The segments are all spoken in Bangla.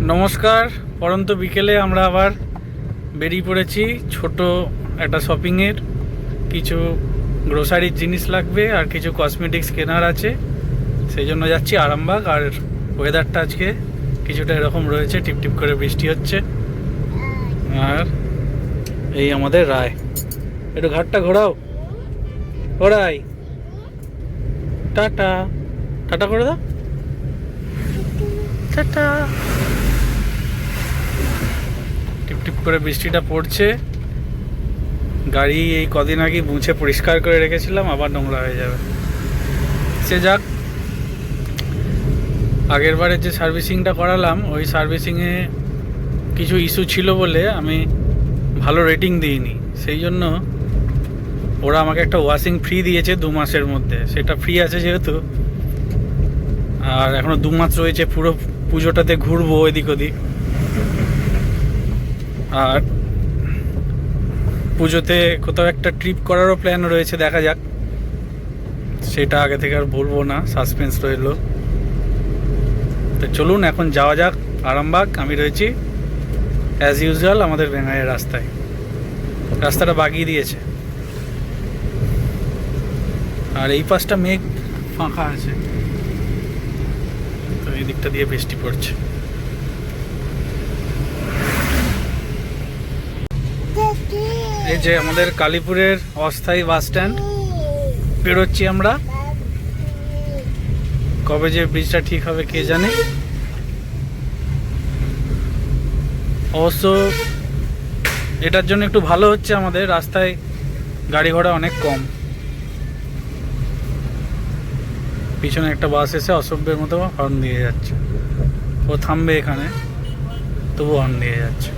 নমস্কার। পরন্ত বিকেলে আমরা আবার বেরিয়ে পড়েছি ছোট একটা শপিংয়ের। কিছু গ্রোসারির জিনিস লাগবে আর কিছু কসমেটিক্স কেনার আছে। সেই জন্য যাচ্ছি আরামবাগ আর ওয়েদারটা আজকে কিছুটা এরকম রয়েছে, টিপটিপ করে বৃষ্টি হচ্ছে। আর এই আমাদের রায়। একটু ঘাটটা ঘোরাও। ঘোরাই টাটা। টাটা করে দাও। টাটা। টিপ করে বৃষ্টিটা পড়ছে। গাড়ি এই কদিন আগে মুছে পরিষ্কার করে রেখেছিলাম, আবার নোংরা হয়ে যাবে। সে যাক, আগের বারে যে সার্ভিসিংটা করালাম, ওই সার্ভিসিংয়ে কিছু ইস্যু ছিল বলে আমি ভালো রেটিং দিইনি। সেই জন্য ওরা আমাকে একটা ওয়াশিং ফ্রি দিয়েছে দু মাসের মধ্যে। সেটা ফ্রি আছে যেহেতু। আর এখনও দু মাস রয়েছে পুরো পুজোটাতে ঘুরবো এদিক ওদিক। আর পুজোতে কোথাও একটা ট্রিপ করারও প্ল্যান রয়েছে, দেখা যাক। সেটা আগে থেকে আর বলব না সাসপেন্স রইল। তো চলুন, এখন যাওয়া যাক, আরামবাগ। আমি রয়েছি অ্যাজ ইউজুয়াল আমাদের বেঙ্গাইয়ের রাস্তায়। রাস্তাটা বাগিয়ে দিয়েছে। আর এই পাশটা মেঘ ফাঁকা আছে। তো এই দিকটা দিয়ে বৃষ্টি পড়ছে। এই যে আমাদের কালীপুরের অস্থায়ী বাস স্ট্যান্ড বেরোচ্ছি আমরা। কবে যে ব্রিজটা ঠিক হবে কে জানে। অবশ্য এটার জন্য একটু ভালো হচ্ছে আমাদের, রাস্তায় গাড়ি ঘোড়া অনেক কম। পিছনে একটা বাস এসে অসভ্যের মতো হর্ন দিয়ে যাচ্ছে। ও থামবে এখানে তবু হর্ন দিয়ে যাচ্ছে।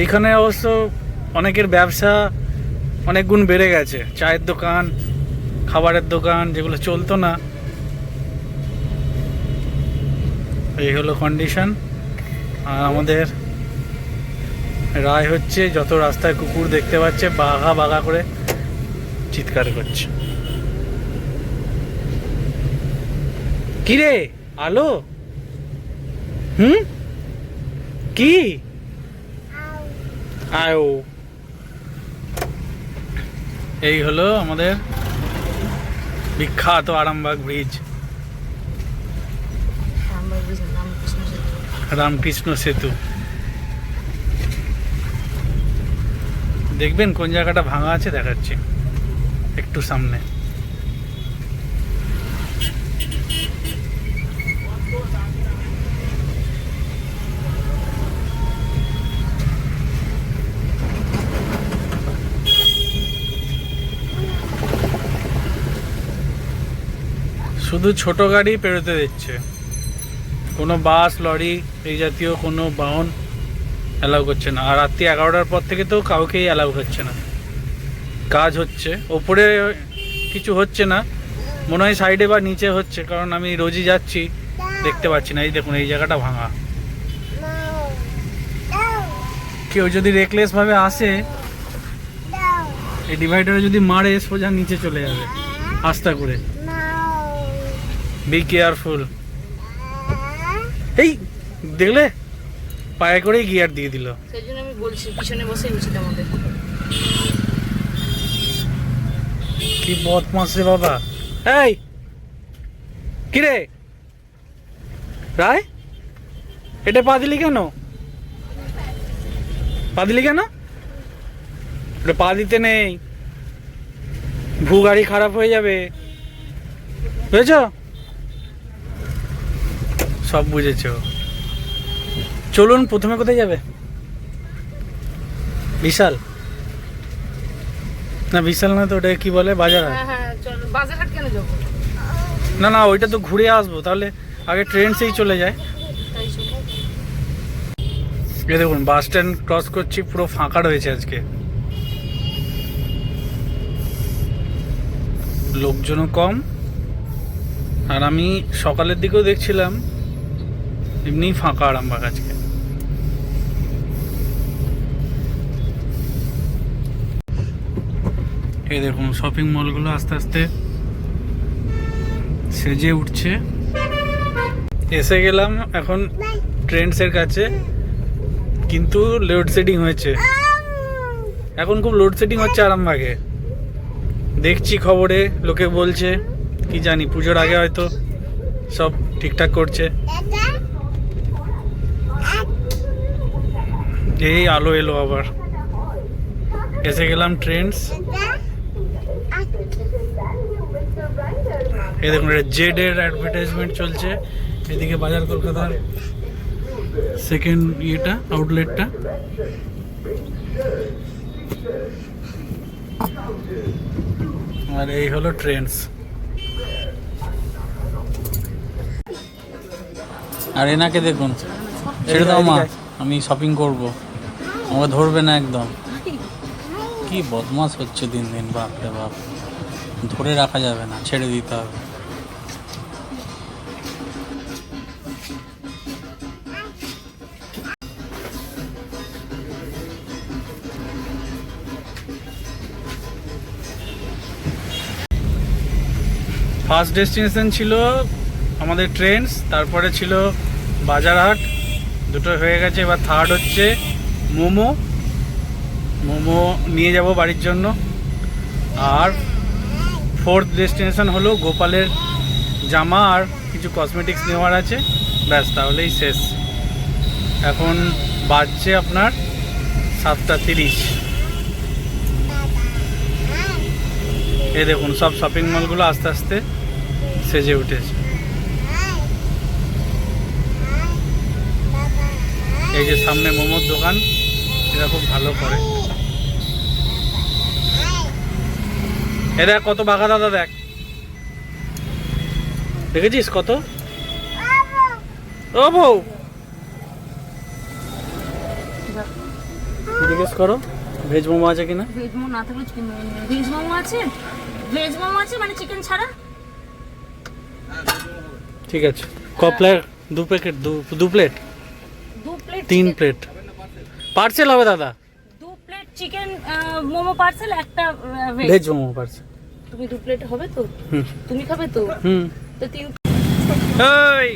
এইখানে অবশ্য অনেকের ব্যবসা অনেক গুণ বেড়ে গেছে। চায়ের দোকান, খাবারের দোকান যেগুলো চলতো না। এই হলো কন্ডিশন আর আমাদের রায় হচ্ছে, যত রাস্তায় কুকুর দেখতে পাচ্ছে, বাঘা বাঘা করে চিৎকার করছে। কিরে? আলো? হুম? কি? আয়ো। এই হলো আমাদের বিখ্যাত আরামবাগ ব্রিজ। রামকৃষ্ণ সেতু। দেখবেন কোন জায়গাটা ভাঙা আছে দেখাচ্ছি একটু সামনে। শুধু ছোট গাড়ি পেরোতে দিচ্ছে। কোনো বাস, লরি এই জাতীয় কোনো বাহন অ্যালাউ করছে না। আর রাত্রি এগারোটার পর থেকে তো কাউকেই অ্যালাউ করছে না। কাজ হচ্ছে। ওপরে কিছু হচ্ছে না। মনে হয় সাইডে বা নিচে হচ্ছে, কারণ আমি রোজই যাচ্ছি, দেখতে পাচ্ছি না। এই দেখুন, এই জায়গাটা ভাঙা। কেউ যদি রেকলেসভাবে আসে, এই ডিভাইডারে যদি মারে, সোজা নিচে চলে যাবে আস্তা করে। বি কেয়ারফুল এই দেখলে? পায়ে করেই গিয়ার দিয়ে দিল। সেই জন্য আমি বলছি পিছনে বসে উচিত আমাদের। কি বদমাস রে বাবা। এই কি রে রায় এটা পা দিলি কেন? পা দিলি কেন? এটা পা দিতে নেই। ভু গাড়ি খারাপ হয়ে যাবে। বুঝেছ? সব বুঝেছ। চলুন প্রথমে কোথায় যাবে? বিশাল। না বিশাল না তো ওটা কি বলে? বাজার। হ্যাঁ হ্যাঁ চল বাজারহাট কেন যাব? না না ওইটা তো ঘুরে আসব তাহলে আগে ট্রেন সেই চলে যায়। এই দেখুন বাস স্ট্যান্ড ক্রস করছি পুরো ফাঁকা রয়েছে আজকে। লোকজনও কম। আর আমি সকালের দিকেও দেখছিলাম এমনি ফাঁকা আরামবাগ আজকে। এই দেখুন শপিং মলগুলো আস্তে আস্তে সেজে উঠছে। এসে গেলাম এখন ট্রেন্ডসের কাছে, কিন্তু লোডশেডিং হয়েছে। এখন খুব লোডশেডিং হচ্ছে আরামবাগে। দেখছি খবরে, লোকে বলছে, কি জানি, পুজোর আগে হয়তো সব ঠিকঠাক করছে। এই আলো এলো আবার। এসে গেলাম ট্রেন্ডস। এই দেখুন জেড এর অ্যাডভার্টাইজমেন্ট চলছে। এদিকে বাজার কলকাতার সেকেন্ড ইয়েটা আউটলেটটা আর এই হলো ট্রেন্ডস। আর এনাকে দেখুন, ছেড়ে দাও মা, আমি শপিং করব। আমাকে ধরবে না একদম। কি বদমাস হচ্ছে দিন দিন বাপ রে বাপ। ধরে রাখা যাবে না ছেড়ে দিতে হবে। ফার্স্ট ডেস্টিনেশন ছিল আমাদের ট্রেন্স তারপরে ছিল বাজারহাট। দুটো হয়ে গেছে এবার থার্ড হচ্ছে মোমো মোমো নিয়ে যাব বাড়ির জন্য। আর ফোর্থ ডেস্টিনেশন হলো গোপালের জামা আর কিছু কসমেটিক্স নেওয়ার আছে। ব্যাস, তাহলেই শেষ। এখন বাজছে আপনার সাতটা তিরিশ। এ দেখুন, সব শপিং মলগুলো আস্তে আস্তে সেজে উঠেছে। এই যে সামনে মোমোর দোকান। এরা খুব ভালো করে। এ দেখ কত বাঘা দাদা দেখ। দেখেছিস কত? ও বউ। জিজ্ঞেস করো? ভেজ মোমো আছে কিনা? ভেজ মোমো না থাকলে চিকেন ভেজ মোমো আছে? ভেজ মোমো আছে মানে চিকেন ছাড়া? ঠিক আছে। ক প্লেট? দু প্যাকেট দু দু প্লেট? দু প্লেট তিন প্লেট। পার্সেল হবে দাদা? দু প্লেট চিকেন মোমো পার্সেল একটা ভেজ মোমো পার্সেল তুমি দু প্লেট হবে তো? তুমি খাবে তো? হুম। তো তিন এই!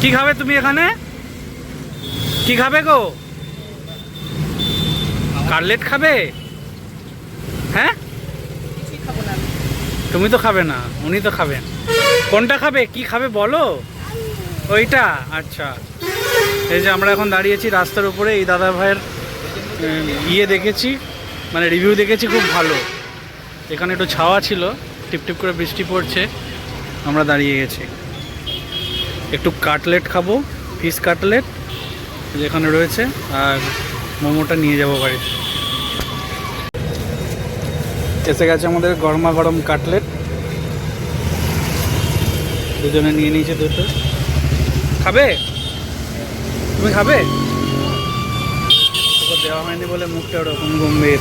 কি খাবে তুমি এখানে? কি খাবে গো? কাটলেট খাবে? হ্যাঁ? কিছুই খাব না তুমি তো খাবে না উনি তো খাবেন। কোনটা খাবে? কি খাবে বলো? ওইটা আচ্ছা। এই যে আমরা এখন দাঁড়িয়েছি রাস্তার উপরে, এই দাদা ভাইয়ের ইয়ে দেখেছি মানে রিভিউ দেখেছি খুব ভালো। এখানে একটু ছাওয়া ছিল, টিপটিপ করে বৃষ্টি পড়ছে, আমরা দাঁড়িয়ে গেছি। একটু কাটলেট খাব, ফিশ কাটলেট, যেখানে রয়েছে, আর মোমোটা নিয়ে যাব বাড়ি এসে গেছে আমাদের গরমা গরম কাটলেট। দুজনে নিয়ে নিয়েছে দুটো। খাবে? তুমি খাবে? তোকে দেওয়া হয়নি বলে মুখটা ওরকম গম্ভীর।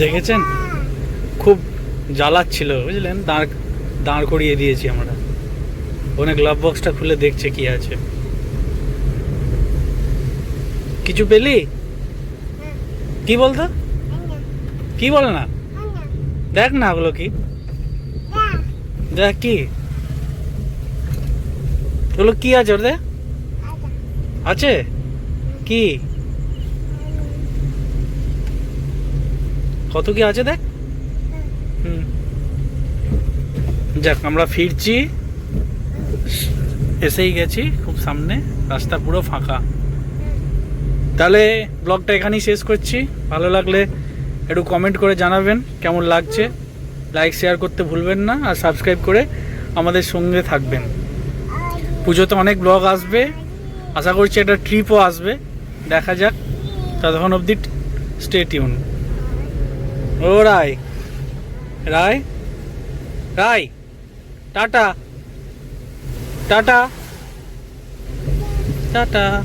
দেখেছেন? খুব জ্বালাচ্ছিল বুঝলেন? দাঁড় দাঁড় করিয়ে দিয়েছি আমরা। ওখানে গ্লাভ বক্সটা খুলে দেখছে কি আছে। কিছু পেলি? কি বলতো? কি বলে না? দেখ না ওগুলো কি। দেখ কি? ওগুলো কি আছে ওর আছে? কি? কত কি আছে দেখ? হুম। যাক, আমরা ফিরছি। এসেই গেছি খুব সামনে। রাস্তা পুরো ফাঁকা। তাহলে ব্লগটা এখানেই শেষ করছি। ভালো লাগলে একটু কমেন্ট করে জানাবেন কেমন লাগছে। লাইক শেয়ার করতে ভুলবেন না আর সাবস্ক্রাইব করে আমাদের সঙ্গে থাকবেন। পুজোতে অনেক ব্লগ আসবে। আশা করছি একটা ট্রিপও আসবে। দেখা যাক। ততক্ষণ অবধি স্টে টিউন ও, রায়। রায়? রায়? টাটা। টাটা। টাটা।